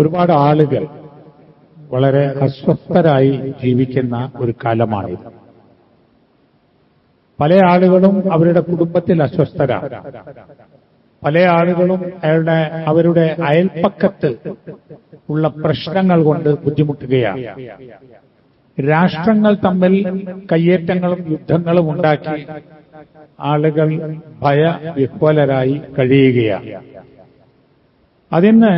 ഒരുപാട് ആളുകൾ വളരെ അസ്വസ്ഥരായി ജീവിക്കുന്ന ഒരു കാലമാണിത് പല ആളുകളും അവരുടെ കുടുംബത്തിൽ അസ്വസ്ഥരാണ്. പല ആളുകളും അയാളുടെ അവരുടെ അയൽപ്പക്കത്ത് ഉള്ള പ്രശ്നങ്ങൾ കൊണ്ട് ബുദ്ധിമുട്ടുകയാണ്. രാഷ്ട്രങ്ങൾ തമ്മിൽ കയ്യേറ്റങ്ങളും യുദ്ധങ്ങളും ഉണ്ടാക്കി ആളുകൾ ഭയവിഹ്വലരായി കഴിയുകയാണ്. അതിന്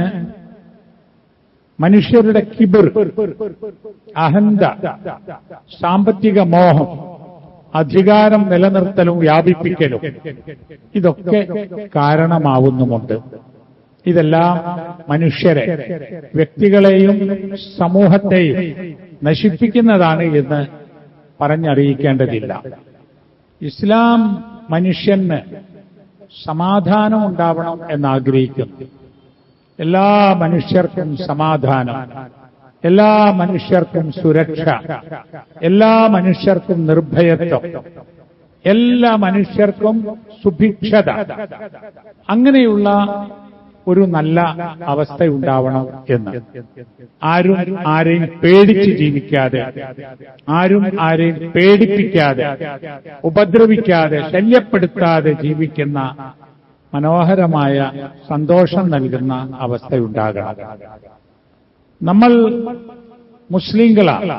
മനുഷ്യരുടെ കിബിർ അഹന്ത സാമ്പത്തിക മോഹം അധികാരം നിലനിർത്തലും വ്യാപിപ്പിക്കലും. ഇതൊക്കെ കാരണമാവുന്നുമുണ്ട്. ഇതെല്ലാം മനുഷ്യരെ വ്യക്തികളെയും സമൂഹത്തെയും നശിപ്പിക്കുന്നതാണ് എന്ന് പറഞ്ഞറിയിക്കേണ്ടതില്ല. ഇസ്ലാം മനുഷ്യന് സമാധാനം ഉണ്ടാവണം എന്നാഗ്രഹിക്കുന്നു. എല്ലാ മനുഷ്യർക്കും സമാധാനം. എല്ലാ മനുഷ്യർക്കും സുരക്ഷ. എല്ലാ മനുഷ്യർക്കും നിർഭയത്വം. എല്ലാ മനുഷ്യർക്കും സുഭിക്ഷത. അങ്ങനെയുള്ള ഒരു നല്ല അവസ്ഥ ഉണ്ടാവണം എന്ന്. ആരും ആരെയും പേടിച്ച് ജീവിക്കാതെ ആരും ആരെയും പേടിപ്പിക്കാതെ ഉപദ്രവിക്കാതെ ശല്യപ്പെടുത്താതെ ജീവിക്കുന്ന മനോഹരമായ സന്തോഷം നൽകുന്ന അവസ്ഥയുണ്ടാകണം. നമ്മൾ മുസ്ലിങ്ങളാണ്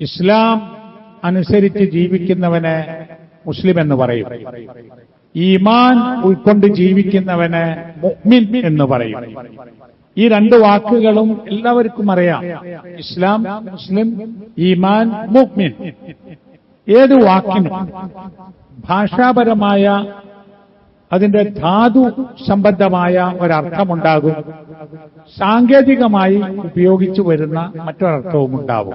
ഇസ്ലാം അനുസരിച്ച് ജീവിക്കുന്നവനെ മുസ്ലിം എന്ന് പറയും. ഈമാൻ ഉൾക്കൊണ്ട് ജീവിക്കുന്നവന് മുഹ്മിൻ എന്ന് പറയും. ഈ രണ്ട് വാക്കുകളും എല്ലാവർക്കും അറിയാം. ഇസ്ലാം മുസ്ലിം ഈമാൻ മുഹ്മിൻ ഏത് വാക്കിനും ഭാഷാപരമായ അതിന്റെ ധാതു സംബന്ധമായ ഒരർത്ഥമുണ്ടാകും. സാങ്കേതികമായി ഉപയോഗിച്ചു വരുന്ന മറ്റൊരർത്ഥവും ഉണ്ടാവും.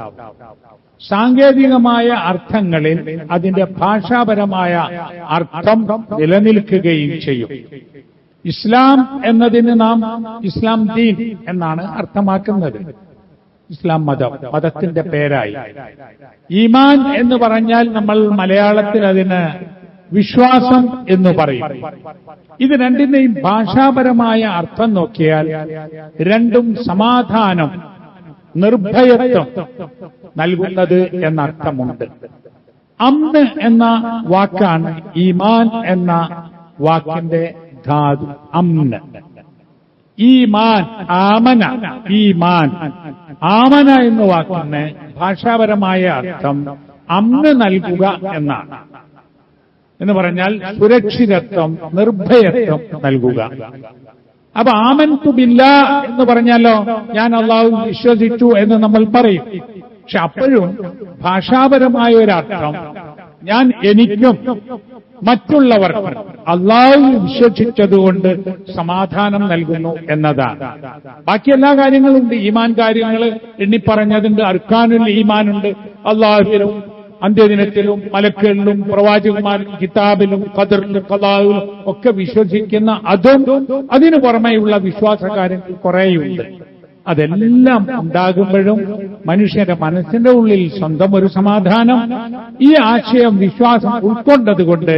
സാങ്കേതികമായ അർത്ഥങ്ങളിൽ അതിന്റെ ഭാഷാപരമായ അർത്ഥം നിലനിൽക്കുകയും ചെയ്യും. ഇസ്ലാം എന്നതിന് നാം ഇസ്ലാം ദീൻ എന്നാണ് അർത്ഥമാക്കുന്നത്. ഇസ്ലാം മതം മതത്തിന്റെ പേരായി. ഈമാൻ എന്ന് പറഞ്ഞാൽ നമ്മൾ മലയാളത്തിൽ അതിന് വിശ്വാസം എന്ന് പറയും. ഇത് രണ്ടിന്റെയും ഭാഷാപരമായ അർത്ഥം നോക്കിയാൽ രണ്ടും സമാധാനം നിർഭയത്വം നൽകുന്നത് എന്നർത്ഥമുണ്ട്. അന്ന് എന്ന വാക്കാണ് ഈമാൻ എന്ന വാക്കിന്റെ ധാതു അമ്ന് ഈമാൻ ആമന ഈമാൻ. ആമന എന്ന വാക്കിന് ഭാഷാപരമായ അർത്ഥം അമ്ന് നൽകുക എന്നാണ്. എന്ന് പറഞ്ഞാൽ സുരക്ഷിതത്വം നിർഭയത്വം നൽകുക. അപ്പൊ ആമൻ തുമില്ല എന്ന് പറഞ്ഞാലോ ഞാൻ അള്ളാഹു വിശ്വസിച്ചു എന്ന് നമ്മൾ പറയും. പക്ഷെ അപ്പോഴും ഭാഷാപരമായ ഒരർത്ഥം ഞാൻ എനിക്കും മറ്റുള്ളവർ അള്ളാഹു വിശ്വസിച്ചതുകൊണ്ട് സമാധാനം നൽകുന്നു എന്നതാണ്. ബാക്കി എല്ലാ കാര്യങ്ങളും ഉണ്ട് ഈമാൻ കാര്യങ്ങൾ എണ്ണിപ്പറഞ്ഞതുണ്ട് അർക്കാനുൽ ഈമാനുണ്ട്. അള്ളാഹുവിലും അന്ത്യദിനത്തിലും മലക്കുകളിലും പ്രവാചകന്മാരിലും കിതാബിലും ഖദറിലും കലാവിലും ഒക്കെ വിശ്വസിക്കുന്ന അതും അതിനു പുറമെയുള്ള വിശ്വാസ കാര്യങ്ങൾ കുറേയുണ്ട്. അതെല്ലാം ഉണ്ടാകുമ്പോഴും മനുഷ്യന്റെ മനസ്സിന്റെ ഉള്ളിൽ സ്വന്തം ഒരു സമാധാനം ഈ ആശയം വിശ്വാസം ഉൾക്കൊണ്ടതുകൊണ്ട്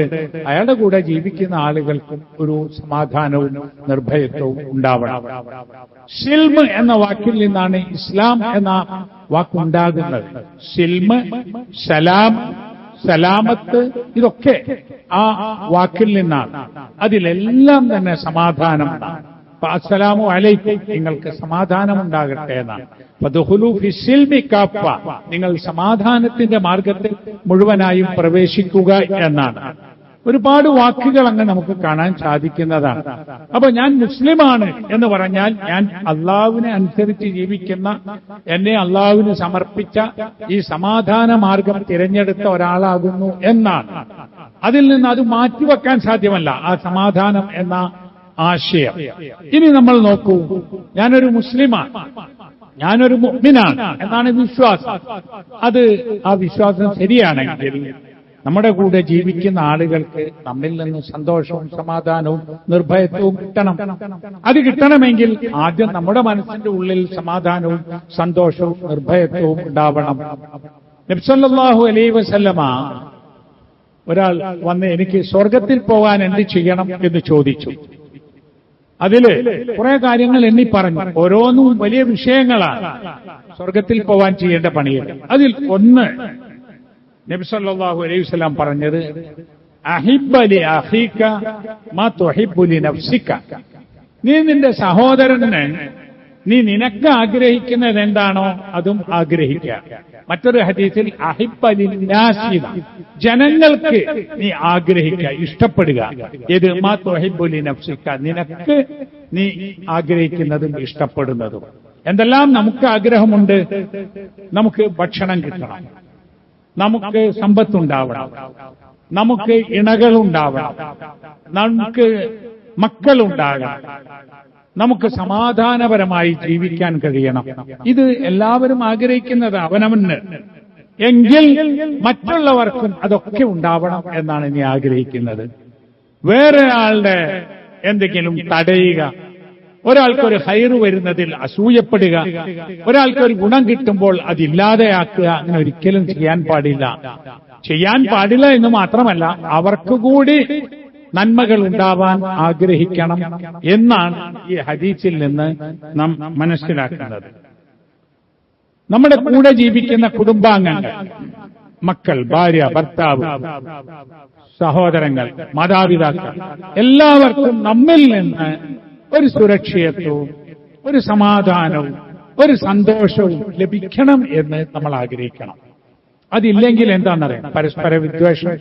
അയാളുടെ കൂടെ ജീവിക്കുന്ന ആളുകൾക്കും ഒരു സമാധാനവും നിർഭയത്വവും ഉണ്ടാവണം. സിൽമ് എന്ന വാക്കിൽ നിന്നാണ് ഇസ്ലാം എന്ന വാക്കുണ്ടാകുന്നത് സിൽമ് സലാം സലാമത്ത് ഇതൊക്കെ ആ വാക്കിൽ നിന്നാണ്. അതിലെല്ലാം തന്നെ സമാധാനം അസ്സലാമു അലൈക്കും. നിങ്ങൾക്ക് സമാധാനം ഉണ്ടാകട്ടെ എന്നാണ് നിങ്ങൾ സമാധാനത്തിന്റെ മാർഗത്തിൽ മുഴുവനായും പ്രവേശിക്കുക എന്നാണ്. ഒരുപാട് വാക്കുകൾ അങ്ങ് നമുക്ക് കാണാൻ സാധിക്കുന്നതാണ്. അപ്പൊ ഞാൻ മുസ്ലിമാണ് എന്ന് പറഞ്ഞാൽ ഞാൻ അള്ളാവിനെ അനുസരിച്ച് ജീവിക്കുന്ന എന്നെ അള്ളാവിന് സമർപ്പിച്ച ഈ സമാധാന മാർഗം തിരഞ്ഞെടുത്ത ഒരാളാകുന്നു എന്നാണ്. അതിൽ നിന്ന് അത് മാറ്റിവെക്കാൻ സാധ്യമല്ല. ആ സമാധാനം എന്ന ആശയം. ഇനി നമ്മൾ നോക്കൂ. ഞാനൊരു മുസ്ലിമാണ്. ഞാനൊരു മുഗ്മിനാണ് എന്നാണ് വിശ്വാസം. അത് ആ വിശ്വാസം ശരിയാണെങ്കിൽ നമ്മുടെ കൂടെ ജീവിക്കുന്ന ആളുകൾക്ക് നമ്മിൽ നിന്ന് സന്തോഷവും സമാധാനവും നിർഭയത്വവും കിട്ടണം. അത് കിട്ടണമെങ്കിൽ ആദ്യം നമ്മുടെ മനസ്സിന്റെ ഉള്ളിൽ സമാധാനവും സന്തോഷവും നിർഭയത്വവും ഉണ്ടാവണം. നബ്സല്ലാഹു അലൈ വസല്ലമ ഒരാൾ വന്ന് എനിക്ക് സ്വർഗത്തിൽ പോകാൻ എന്ത് ചെയ്യണം എന്ന് ചോദിച്ചു. അതിൽ കുറെ കാര്യങ്ങൾ എണ്ണി പറഞ്ഞു. ഓരോന്നും വലിയ വിഷയങ്ങളാണ്. സ്വർഗത്തിൽ പോവാൻ ചെയ്യേണ്ട പണിയിൽ അതിൽ ഒന്ന് നബി സല്ലല്ലാഹു അലൈഹി സ്വലാം പറഞ്ഞത് അഹിബലി അഹീക മാ നീ നിന്റെ സഹോദരന് നീ നിനക്ക് ആഗ്രഹിക്കുന്നത് എന്താണോ അതും ആഗ്രഹിക്കുക. മറ്റൊരു ഹദീസിൽ അഹിബലിനാസിന ജനങ്ങൾക്ക് നീ ആഗ്രഹിക്കുക ഇഷ്ടപ്പെടുക. ഇത് മാ നഫ്സിക്ക നിനക്ക് നീ ആഗ്രഹിക്കുന്നതും ഇഷ്ടപ്പെടുന്നതും. എന്തെല്ലാം നമുക്ക് ആഗ്രഹമുണ്ട്? നമുക്ക് ഭക്ഷണം കിട്ടണം. നമുക്ക് സമ്പത്തുണ്ടാവണം. നമുക്ക് ഇണകളുണ്ടാവണം. നമുക്ക് മക്കളുണ്ടാകണം. നമുക്ക് സമാധാനപരമായി ജീവിക്കാൻ കഴിയണം. ഇത് എല്ലാവരും ആഗ്രഹിക്കുന്നത് അവനവന്. എങ്കിൽ മറ്റുള്ളവർക്കും അതൊക്കെ ഉണ്ടാവണം എന്നാണ് ഇനി ആഗ്രഹിക്കുന്നത്. വേറെ ആളുടെ എന്തെങ്കിലും തടയുക. ഒരാൾക്കൊരു ഹൈറ് വരുന്നതിൽ അസൂയപ്പെടുക. ഒരാൾക്കൊരു ഗുണം കിട്ടുമ്പോൾ അതില്ലാതെയാക്കുക. അങ്ങനെ ഒരിക്കലും ചെയ്യാൻ പാടില്ല. ചെയ്യാൻ പാടില്ല എന്ന് മാത്രമല്ല അവർക്ക് കൂടി നന്മകൾ ഉണ്ടാവാൻ ആഗ്രഹിക്കണം എന്നാണ് ഈ ഹദീസിൽ നിന്ന് നാം മനസ്സിലാക്കുന്നത്. നമ്മുടെ കൂടെ ജീവിക്കുന്ന കുടുംബാംഗങ്ങൾ മക്കൾ ഭാര്യ ഭർത്താവ് സഹോദരങ്ങൾ മാതാപിതാക്കൾ എല്ലാവർക്കും നമ്മിൽ നിന്ന് ഒരു സുരക്ഷിതത്വവും ഒരു സമാധാനവും ഒരു സന്തോഷവും ലഭിക്കണം എന്ന് നമ്മൾ ആഗ്രഹിക്കണം. അതില്ലെങ്കിൽ എന്താണെന്നറിയാം പരസ്പര വിദ്വേഷം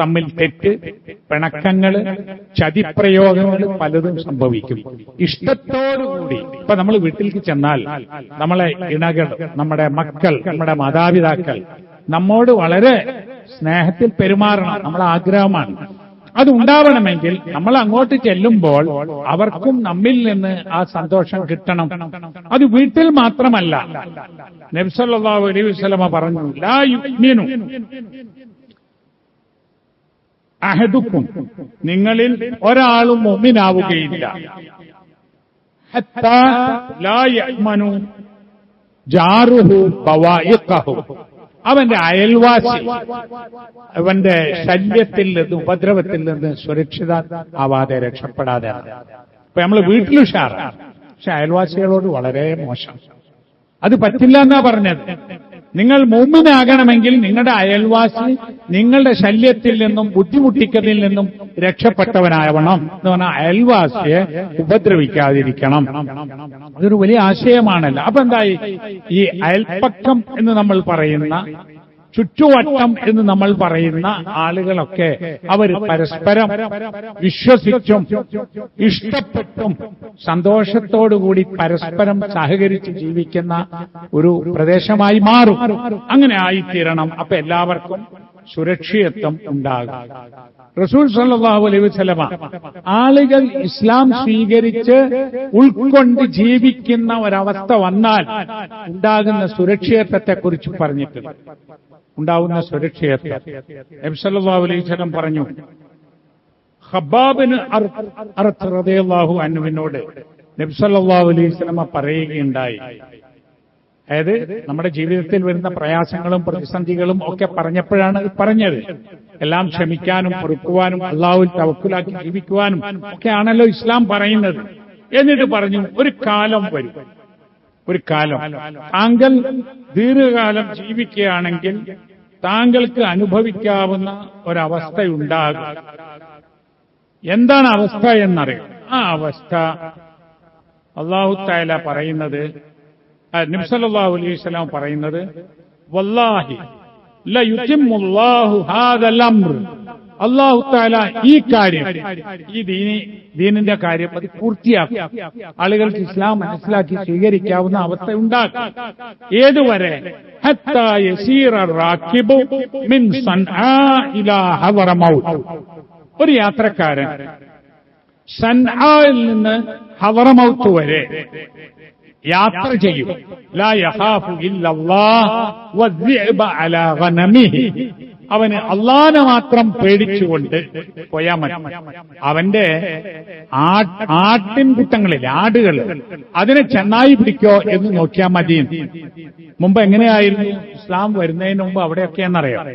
തമ്മിൽ തെറ്റ് പിണക്കങ്ങൾ ചതിപ്രയോഗങ്ങൾ പലതും സംഭവിക്കും. ഇഷ്ടത്തോടുകൂടി ഇപ്പൊ നമ്മൾ വീട്ടിലേക്ക് ചെന്നാൽ നമ്മളെ ഇണകൾ നമ്മുടെ മക്കൾ നമ്മുടെ മാതാപിതാക്കൾ നമ്മോട് വളരെ സ്നേഹത്തിൽ പെരുമാറണം. നമ്മളെ ആഗ്രഹമാണ്. അത് ഉണ്ടാവണമെങ്കിൽ നമ്മൾ അങ്ങോട്ട് ചെല്ലുമ്പോൾ അവർക്കും നമ്മിൽ നിന്ന് ആ സന്തോഷം കിട്ടണം. അത് വീട്ടിൽ മാത്രമല്ല. നബ്സല്ലാ അലൈഹി വസ്ലമ പറഞ്ഞു ലാ അഹദുക്കും. നിങ്ങളിൽ ഒരാളും ഒന്നിനാവുകയില്ല ഹത്താ ലാ യഅ്മനു ജാറുഹു ബവായിഖഹു. അവന്റെ അയൽവാസി അവന്റെ ശല്യത്തിൽ നിന്ന് ഉപദ്രവത്തിൽ നിന്ന് സുരക്ഷിത ആവാതെ രക്ഷപ്പെടാതെ ഇപ്പൊ നമ്മൾ വീട്ടിൽ ഉഷാറാണ്. പക്ഷെ അയൽവാസികളോട് വളരെ മോശം. അത് പറ്റില്ല എന്നാ പറഞ്ഞത്? നിങ്ങൾ മുമ്പിനാകണമെങ്കിൽ നിങ്ങളുടെ അയൽവാസി നിങ്ങളുടെ ശല്യത്തിൽ നിന്നും ബുദ്ധിമുട്ടിക്കതിൽ നിന്നും രക്ഷപ്പെട്ടവനാവണം എന്ന് പറഞ്ഞാൽ അയൽവാസിയെ ഉപദ്രവിക്കാതിരിക്കണം. അതൊരു വലിയ ആശയമാണല്ലോ. അപ്പൊ എന്തായി? ഈ അയൽപ്പക്കം എന്ന് നമ്മൾ പറയുന്ന ചുറ്റുവട്ടം എന്ന് നമ്മൾ പറയുന്ന ആളുകളൊക്കെ അവർ പരസ്പരം വിശ്വസിച്ചും ഇഷ്ടപ്പെട്ടും സന്തോഷത്തോടുകൂടി പരസ്പരം സഹകരിച്ച് ജീവിക്കുന്ന ഒരു പ്രദേശമായി മാറും. അങ്ങനെ ആയിത്തീരണം. അപ്പൊ എല്ലാവർക്കും സുരക്ഷിതത്വം ഉണ്ടാകും. റസൂൽ സല്ലാഹു അലൈഹി വസല്ലമ ആളുകൾ ഇസ്ലാം സ്വീകരിച്ച് ഉൾക്കൊണ്ട് ജീവിക്കുന്ന ഒരവസ്ഥ വന്നാൽ ഉണ്ടാകുന്ന സുരക്ഷിതത്വത്തെക്കുറിച്ച് പറഞ്ഞിട്ടുണ്ട് ഉണ്ടാവുന്ന സുരക്ഷയത്ര നബ്സല്ലാഹു അലൈഹി വസല്ലം പറഞ്ഞു ഹബാബിന് റളിയല്ലാഹു അനുവിനോട് നബ്സല്ലാ അലൈഹി വസല്ലമ പറയുകയുണ്ടായി. അതായത് നമ്മുടെ ജീവിതത്തിൽ വരുന്ന പ്രയാസങ്ങളും പ്രതിസന്ധികളും ഒക്കെ പറഞ്ഞപ്പോഴാണ് പറഞ്ഞത്. എല്ലാം ക്ഷമിക്കാനും പൊറുക്കുവാനും അള്ളാഹുൽ തവക്കുലാക്കി ജീവിക്കുവാനും ഒക്കെയാണല്ലോ ഇസ്ലാം പറയുന്നത്. എന്നിട്ട് പറഞ്ഞു ഒരു കാലം വരും. ഒരു കാലം. താങ്കൾ ദീർഘകാലം ജീവിക്കുകയാണെങ്കിൽ താങ്കൾക്ക് അനുഭവിക്കാവുന്ന ഒരവസ്ഥയുണ്ടാകും. എന്താണ് അവസ്ഥ എന്നറിയാം. ആ അവസ്ഥ അള്ളാഹു താല പറയുന്നത് നിബ്സലാഹു അലൈഹി സ്വലാം പറയുന്നത് വല്ലാഹി അള്ളാഹു താല ഈ കാര്യം ഈ ദീനി ദീനിന്റെ കാര്യം അത് പൂർത്തിയാക്കി. ആളുകൾക്ക് ഇസ്ലാം മനസ്സിലാക്കി സ്വീകരിക്കാവുന്ന അവസ്ഥ ഉണ്ടാക്കും. ഏതുവരെ? ഒരു യാത്രക്കാരൻ സൻആയിൽ നിന്ന് ഹവറമൌത്ത് വരെ യാത്ര ചെയ്യും. ലാ അലാ അവന് അള്ളാനെ മാത്രം പേടിച്ചുകൊണ്ട് പോയാൽ മതി. അവന്റെ ആട്ടിൻകുട്ടങ്ങളിൽ ആടുകൾ അതിനെ ചെന്നായി പിടിക്കോ എന്ന് നോക്കിയാൽ മതി. മുമ്പ് എങ്ങനെയായിരുന്നു? ഇസ്ലാം വരുന്നതിന് മുമ്പ് അവിടെയൊക്കെ എന്നറിയാം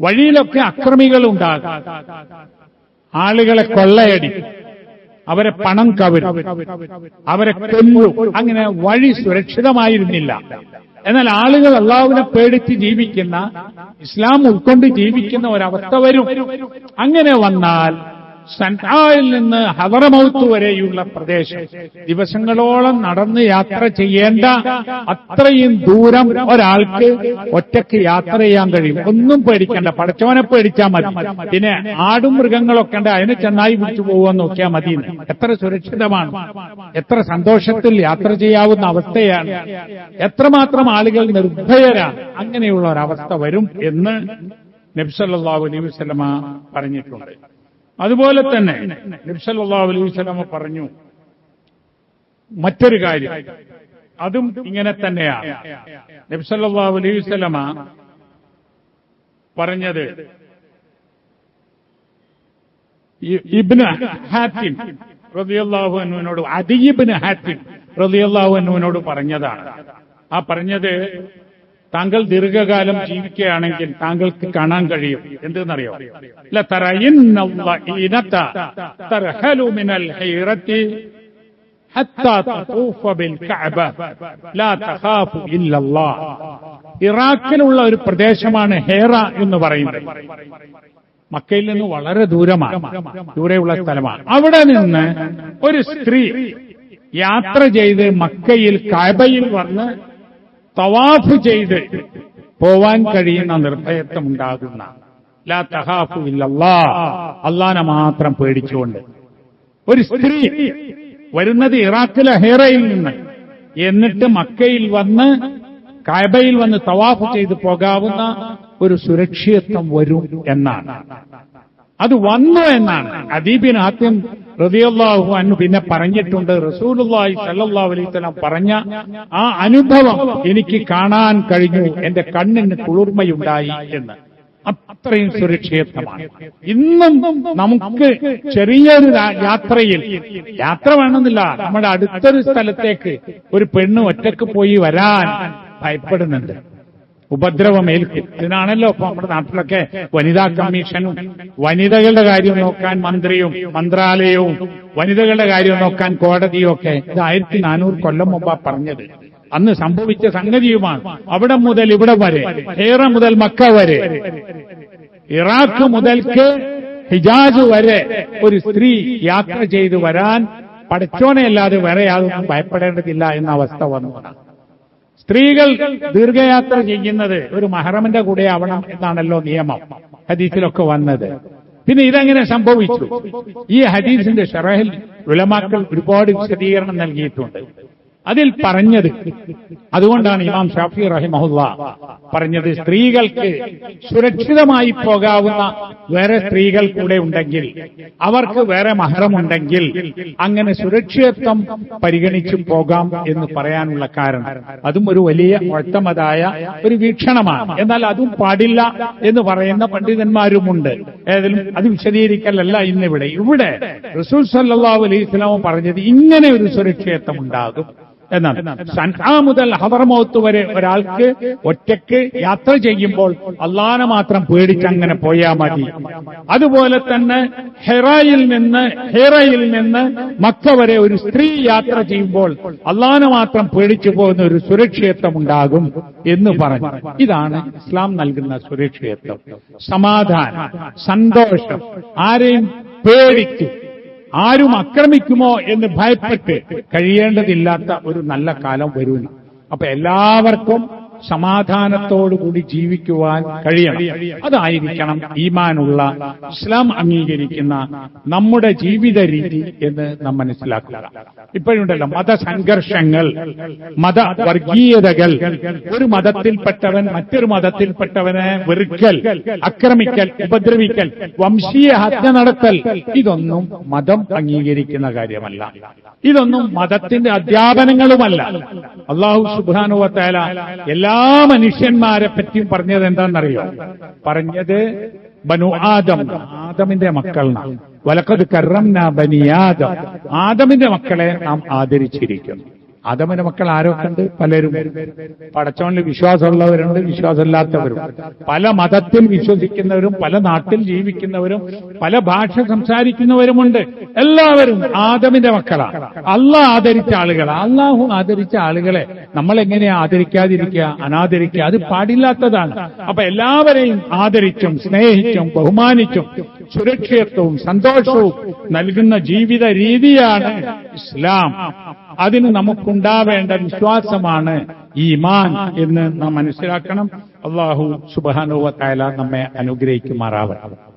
വഴിയിലൊക്കെ അക്രമികൾ ഉണ്ടാകാം ആളുകളെ കൊള്ളയടിക്കും അവരെ പണം കവരും. അവരെ കൊല്ലു. അങ്ങനെ വഴി സുരക്ഷിതമായിരുന്നില്ല. എന്നാൽ ആളുകൾ അള്ളാഹുവിനെ പേടിച്ച് ജീവിക്കുന്ന ഇസ്ലാം ഉൾക്കൊണ്ട് ജീവിക്കുന്ന ഒരവസ്ഥ വരും. അങ്ങനെ വന്നാൽ സൻഹായിൽ നിന്ന് ഹദറമൌത്ത് വരെയുള്ള പ്രദേശം. ദിവസങ്ങളോളം നടന്ന് യാത്ര ചെയ്യേണ്ട അത്രയും ദൂരം ഒരാൾക്ക് ഒറ്റയ്ക്ക് യാത്ര ചെയ്യാൻ കഴിയും. ഒന്നും പേടിക്കണ്ട. പടച്ചവനെ പേടിച്ചാൽ മതി. പിന്നെ ആടും മൃഗങ്ങളൊക്കെ ഉണ്ട്. അതിനെ ചെന്നായി വിളിച്ചു പോകുമെന്ന് നോക്കിയാൽ മതി എത്ര സുരക്ഷിതമാണ്. എത്ര സന്തോഷത്തിൽ യാത്ര ചെയ്യാവുന്ന അവസ്ഥയാണ്. എത്രമാത്രം ആളുകൾ നിർഭയരാണ് അങ്ങനെയുള്ള ഒരവസ്ഥ വരും എന്ന് നബ്സല്ലാഹു അലൈഹി പറഞ്ഞിട്ടുണ്ട്. അതുപോലെ തന്നെ നബ്സല്ലാഹു അലൈഹി പറഞ്ഞു മറ്റൊരു കാര്യം. അതും ഇങ്ങനെ തന്നെയാണ്. നബ്സല്ലാ അലൈഹി വസല്ലമ പറഞ്ഞത് ഇബ്നു ഹാത്തിം അനുവിനോട് അതിബിന് അദിയിബ്നു ഹാത്തിം അനുവിനോട് പറഞ്ഞതാണ്. ആ പറഞ്ഞത് താങ്കൾ ദീർഘകാലം ജീവിക്കുകയാണെങ്കിൽ താങ്കൾക്ക് കാണാൻ കഴിയും. എന്തെന്നറിയോ? ഇറാഖിലുള്ള ഒരു പ്രദേശമാണ് ഹേറ എന്ന് പറയുന്നത്. മക്കയിൽ നിന്ന് വളരെ ദൂരമാണ്. ദൂരെയുള്ള സ്ഥലമാണ്. അവിടെ നിന്ന് ഒരു സ്ത്രീ യാത്ര ചെയ്ത് മക്കയിൽ കബയിൽ വന്ന് തവാഫ് ചെയ്ത് പോവാൻ കഴിയുന്ന നിർഭയത്വം ഉണ്ടാകുന്ന ലാ തഹാഫു ഇല്ലല്ലാ. അള്ളാനെ മാത്രം പേടിച്ചുകൊണ്ട്. ഒരു സ്ത്രീ വരുന്നത് ഇറാഖിലെ ഹേറയിൽ നിന്ന് എന്നിട്ട് മക്കയിൽ വന്ന് കായബയിൽ വന്ന് തവാഫ് ചെയ്ത് പോകാവുന്ന ഒരു സുരക്ഷിതത്വം വരും എന്നാണ്. അത് വന്നു എന്നാണ്. അദീബിന് ആദ്യം റതിയല്ലാഹു അന്നു പിന്നെ പറഞ്ഞിട്ടുണ്ട് റസൂലുള്ളാഹി സല്ലാ വസല്ലം പറഞ്ഞ ആ അനുഭവം എനിക്ക് കാണാൻ കഴിഞ്ഞു എന്റെ കണ്ണിന് കുളിർമയുണ്ടായി എന്ന്. അത്രയും സുരക്ഷിതമാണ് ഇന്നും നമുക്ക് ചെറിയൊരു യാത്രയിൽ യാത്ര വേണമെന്നില്ല നമ്മുടെ അടുത്തൊരു സ്ഥലത്തേക്ക് ഒരു പെണ്ണ് ഒറ്റയ്ക്ക് പോയി വരാൻ ഭയപ്പെടുന്നുണ്ട്. ഉപദ്രവമേൽക്കും. ഇതിനാണല്ലോ ഇപ്പൊ നമ്മുടെ നാട്ടിലൊക്കെ വനിതാ കമ്മീഷനും വനിതകളുടെ കാര്യം നോക്കാൻ മന്ത്രിയും മന്ത്രാലയവും വനിതകളുടെ കാര്യം നോക്കാൻ കോടതിയും ഒക്കെ ഇത് ആയിരത്തി നാനൂറ് കൊല്ലം മുമ്പാ പറഞ്ഞത്. അന്ന് സംഭവിച്ച സംഗതിയുമാണ്. അവിടെ മുതൽ ഇവിടെ വരെ ഏറെ മുതൽ മക്ക വരെ ഇറാഖ് മുതൽക്ക് ഹിജാജ് വരെ ഒരു സ്ത്രീ യാത്ര ചെയ്തു വരാൻ പഠിച്ചോനെയല്ലാതെ വേറെ യാതൊന്നും ഭയപ്പെടേണ്ടതില്ല എന്ന അവസ്ഥ വന്നതാണ് സ്ത്രീകൾ ദീർഘയാത്ര ചെയ്യുന്നത് ഒരു മഹറമിന്റെ കൂടെ ആവണം എന്നാണല്ലോ നിയമം ഹദീസിലൊക്കെ വന്നത്. പിന്നെ ഇതെങ്ങനെ സംഭവിച്ചു? ഈ ഹദീസിന്റെ ഷറഹിൽ ഉലമാക്കൾ ഒരുപാട് വിശദീകരണം നൽകിയിട്ടുണ്ട്. അതിൽ പറഞ്ഞത് അതുകൊണ്ടാണ് ഇമാം ഷാഫി റഹിമഹുല്ല പറഞ്ഞത് സ്ത്രീകൾക്ക് സുരക്ഷിതമായി പോകാവുന്ന വേറെ സ്ത്രീകൾ കൂടെ ഉണ്ടെങ്കിൽ അവർക്ക് വേറെ മഹറമുണ്ടെങ്കിൽ അങ്ങനെ സുരക്ഷിതത്വം പരിഗണിച്ചു പോകാം എന്ന് പറയാനുള്ള കാരണം. അതും ഒരു വലിയ ഒറ്റമതായ ഒരു വീക്ഷണമാണ്. എന്നാൽ അതും പാടില്ല എന്ന് പറയുന്ന പണ്ഡിതന്മാരുമുണ്ട്. ഏതെങ്കിലും അത് വിശദീകരിക്കലല്ല ഇന്നിവിടെ. ഇവിടെ റസൂൽ സല്ലാ അലൈഹി സ്വലാമ പറഞ്ഞത് ഇങ്ങനെ ഒരു സുരക്ഷിതത്വം ഉണ്ടാകും. എന്നാണ്. സൻഹാ മുതൽ ഹദർമൗത്ത് വരെ ഒരാൾക്ക് ഒറ്റയ്ക്ക് യാത്ര ചെയ്യുമ്പോൾ അള്ളാനെ മാത്രം പേടിച്ച് അങ്ങനെ പോയാ മതി. അതുപോലെ തന്നെ ഹെറയിൽ നിന്ന് ഹെറയിൽ നിന്ന് മക്ക വരെ ഒരു സ്ത്രീ യാത്ര ചെയ്യുമ്പോൾ അള്ളാനെ മാത്രം പേടിച്ചു പോകുന്ന ഒരു സുരക്ഷിതത്വം ഉണ്ടാകും എന്ന് പറഞ്ഞു. ഇതാണ് ഇസ്ലാം നൽകുന്ന സുരക്ഷിതത്വം. സമാധാനം സന്തോഷം ആരെയും പേടിച്ച് ആരും ആക്രമിക്കുമോ എന്ന് ഭയപ്പെട്ട് കഴിയേണ്ടതില്ലാത്ത ഒരു നല്ല കാലം വരുന്നു. അപ്പൊ എല്ലാവർക്കും സമാധാനത്തോടുകൂടി ജീവിക്കുവാൻ കഴിയണം. അതായിരിക്കണം ഈമാനുള്ള ഇസ്ലാം അംഗീകരിക്കുന്ന നമ്മുടെ ജീവിത രീതി എന്ന് നാം മനസ്സിലാക്കുക. ഇപ്പോഴുണ്ടല്ലോ മതസംഘർഷങ്ങൾ മതവർഗീയതകൾ ഒരു മതത്തിൽപ്പെട്ടവൻ മറ്റൊരു മതത്തിൽപ്പെട്ടവനെ വെറുക്കൽ ആക്രമിക്കൽ ഉപദ്രവിക്കൽ വംശീയ ഹത്യ നടത്തൽ ഇതൊന്നും മതം അംഗീകരിക്കുന്ന കാര്യമല്ല. ഇതൊന്നും മതത്തിന്റെ അധ്യാപനങ്ങളുമല്ല. അള്ളാഹു സുബാനുവത്തേല എല്ലാ മനുഷ്യന്മാരെ പറ്റിയും പറഞ്ഞത് എന്താണെന്നറിയോ? പറഞ്ഞത് ബനു ആദം ആദമിന്റെ മക്കളാണ്. വലക്കത് കറം ബനി ആദം. ആദമിന്റെ മക്കളെ നാം ആദരിച്ചിരിക്കുന്നു. ആദമിന്റെ മക്കൾ ആരൊക്കെ ഉണ്ട് പലരും പടച്ചോണിൽ വിശ്വാസമുള്ളവരുണ്ട് വിശ്വാസമില്ലാത്തവരും. പല മതത്തിൽ വിശ്വസിക്കുന്നവരും പല നാട്ടിൽ ജീവിക്കുന്നവരും പല ഭാഷ സംസാരിക്കുന്നവരുമുണ്ട്. എല്ലാവരും ആദമിന്റെ മക്കളാണ്. അള്ളാഹ് ആദരിച്ച ആളുകൾ അള്ളാഹു ആദരിച്ച ആളുകളെ നമ്മൾ എങ്ങനെയാ ആദരിക്കാതിരിക്കുക? അനാദരിക്കുക. അത് പാടില്ലാത്തതാണ്. അപ്പൊ എല്ലാവരെയും ആദരിച്ചും സ്നേഹിച്ചും ബഹുമാനിച്ചും സുരക്ഷിതത്വവും സന്തോഷവും നൽകുന്ന ജീവിത രീതിയാണ് ഇസ്ലാം. അതിന് നമുക്കുണ്ടാവേണ്ട വിശ്വാസമാണ് ഈമാൻ എന്ന് നാം മനസ്സിലാക്കണം. അള്ളാഹു സുബാനുവ നമ്മെ അനുഗ്രഹിക്കുമാറാവണം